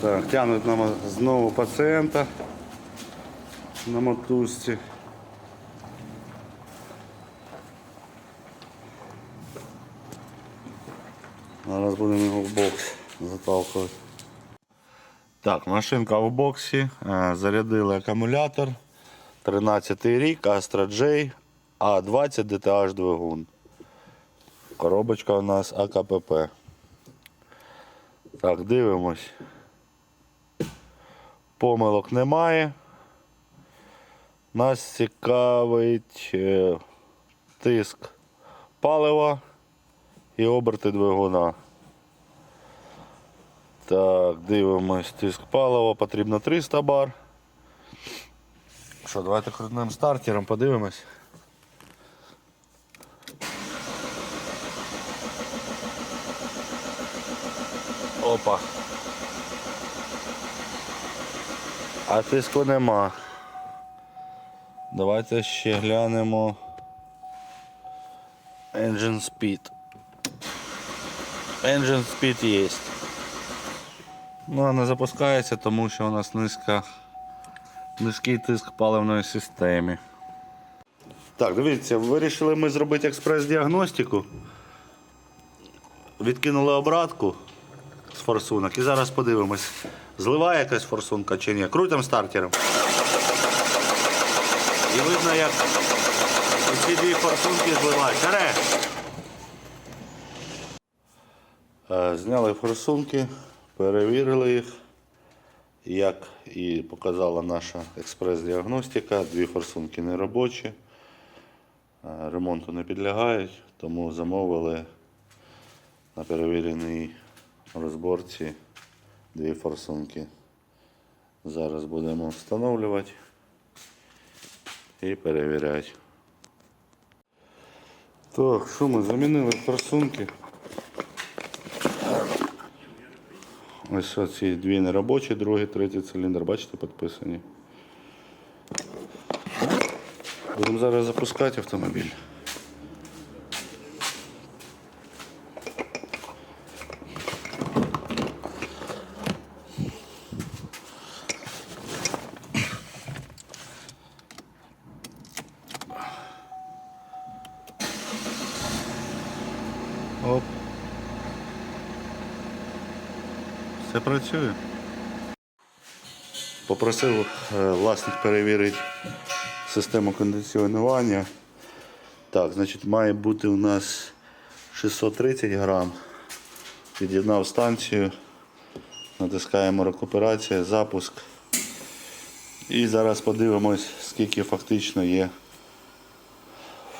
Так, тягнуть нам знову пацієнта на мотузці. Зараз будемо його в бокс заталкувати. Так, машинка в боксі. Е, Зарядили акумулятор. 13 рік, Astra J, А20 DTH двигун. Коробочка у нас АКПП. Так, дивимось. Помилок немає. Нас цікавить е, тиск палива і оберти двигуна. Так, дивимось, тиск палива, потрібно 300 бар. Що, давайте крутним стартером подивимось. Опа. А тиску нема. Давайте ще глянемо. Engine speed. Engine speed є. Ну, не запускається, тому що у нас низька, низький тиск паливної системи. Так, дивіться, вирішили ми зробити експрес-діагностику. Відкинули обратку з форсунок і зараз подивимось, зливає якась форсунка чи ні. Крутимо стартером. І видно, як ці дві форсунки зливають. Каре! Е, Зняли форсунки, перевірили їх. Як і показала наша експрес-діагностика, дві форсунки не робочі, е, ремонту не підлягають, тому замовили на перевіреній розборці дві форсунки. Зараз будемо встановлювати і перевіряти. Так, що ми замінили форсунки? Ось ці дві неробочі, другий, третій циліндр, бачите, підписані. Будемо зараз запускати автомобіль. Все працює. Попросив е, власник перевірити систему кондиціонування. Так, значить, має бути у нас 630 грам. Під'єднав станцію, натискаємо рекуперація, запуск. І зараз подивимось, скільки фактично є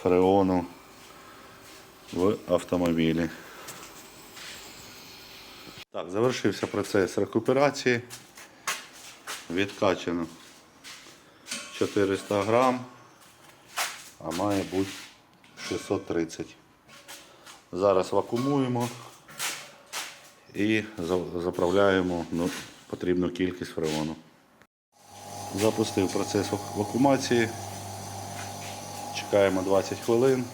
фреону в автомобілі. Так, завершився процес рекуперації. Відкачано 400 грам, а має бути 630. Зараз вакуумуємо і заправляємо ну, потрібну кількість фреону. Запустив процес вак- вакуумації. Чекаємо 20 хвилин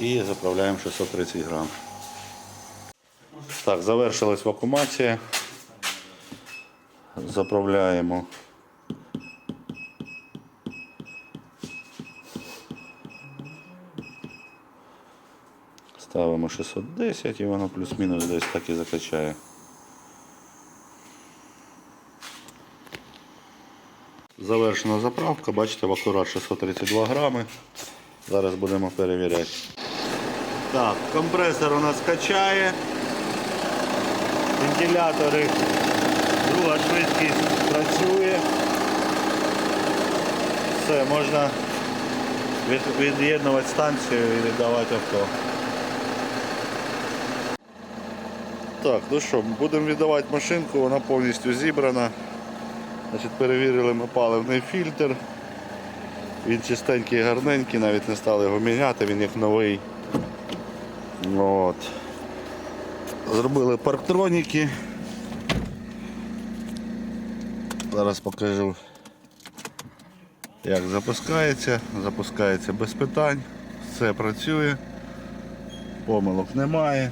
і заправляємо 630 грам. Так, завершилась вакуумація. Заправляємо. Ставимо 610 і воно плюс-мінус десь так і закачає. Завершена заправка, бачите, в акурат 632 грами. Зараз будемо перевіряти. Так, компресор у нас качає. Вентилятори, друга швидкість працює. Все, можна від'єднувати станцію і віддавати авто. Так, ну що, будемо віддавати машинку, вона повністю зібрана. Значить, перевірили ми паливний фільтр. Він чистенький, гарненький, навіть не стали його міняти, він як новий. От. Зробили парктроніки. Зараз покажу, як запускається. Запускається без питань, все працює, помилок немає.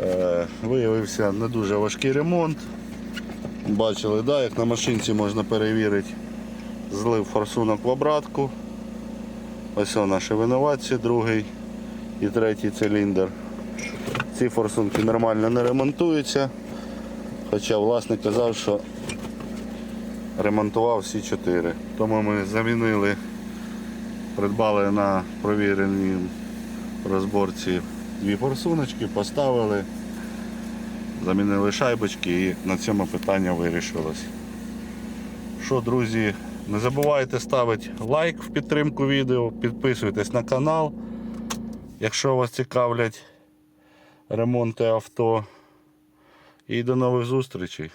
Е, виявився не дуже важкий ремонт. Бачили, да, як на машинці можна перевірити. Злив форсунок в обратку. Ось наші винуватці, другий і третій циліндр. Ці форсунки нормально не ремонтуються. Хоча власник казав, що ремонтував всі чотири. Тому ми замінили, придбали на провіреній розборці дві форсуночки, поставили, замінили шайбочки і на цьому питання вирішилось. Що, друзі, не забувайте ставити лайк в підтримку відео, підписуйтесь на канал, якщо вас цікавлять ремонти авто. І до нових зустрічей.